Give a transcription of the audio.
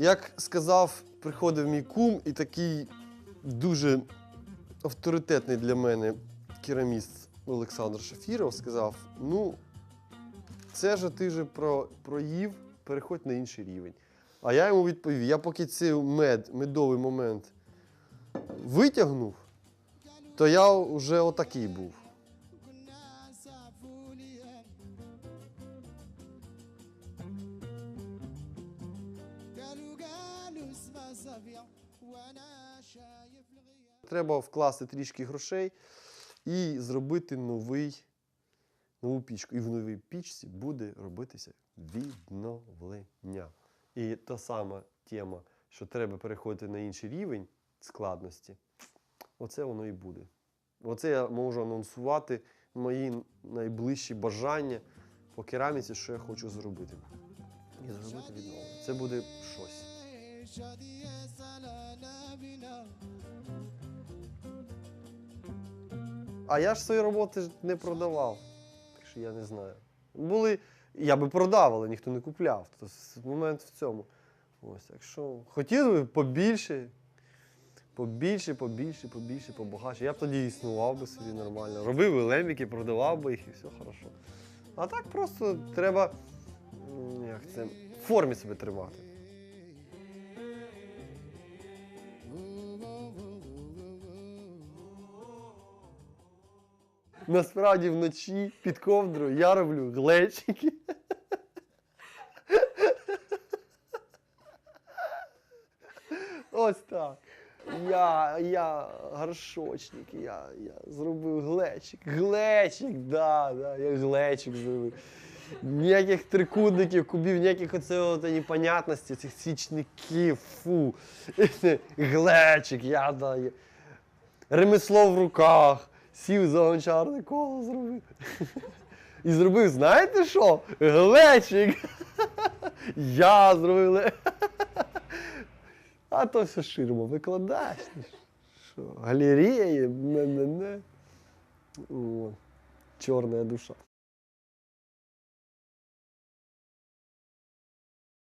Як сказав, приходив мій кум і такий дуже авторитетний для мене кераміст Олександр Шафіров сказав: ну, це ж ти же про, проїв, переходь на інший рівень. А я йому відповів: я поки цей мед, медовий момент витягнув, то я вже отакий був. Треба вкласти трішки грошей і зробити новий, нову пічку. І в новій пічці буде робитися відновлення. І та сама тема, що треба переходити на інший рівень складності, оце воно і буде. Оце я можу анонсувати мої найближчі бажання по кераміці, що я хочу зробити. І зробити відновлення. Це буде щось şadiye salalabina А я ж свої роботи не продавав. Так що я не знаю. Були. Я би продав, але ніхто не купляв. Тобто момент в цьому. Ось, так що хотіли би побільше, побільше, побільше, побільше, побагатше. Я б тоді існував би собі нормально. Робив би леміки, продавав би їх і все хорошо. А так просто треба. Як це, в формі себе тримати. Насправді вночі під ковдрою я роблю глечики. Ось так. Я, я горшочник, я, я зробив глечик. Глечик, да, да, я глечик зробив. Ніяких трикутників, кубів, ніяких оцього непонятності, цих свічників, фу. Глечик, я да. я- Ремесло в руках. Сів за гончарне коло зробив. І зробив, знаєте що? Глечик. Я зробив. ле- А то все ширма викладаєш. ти Що? Галереї, не-не-не. Чорна душа.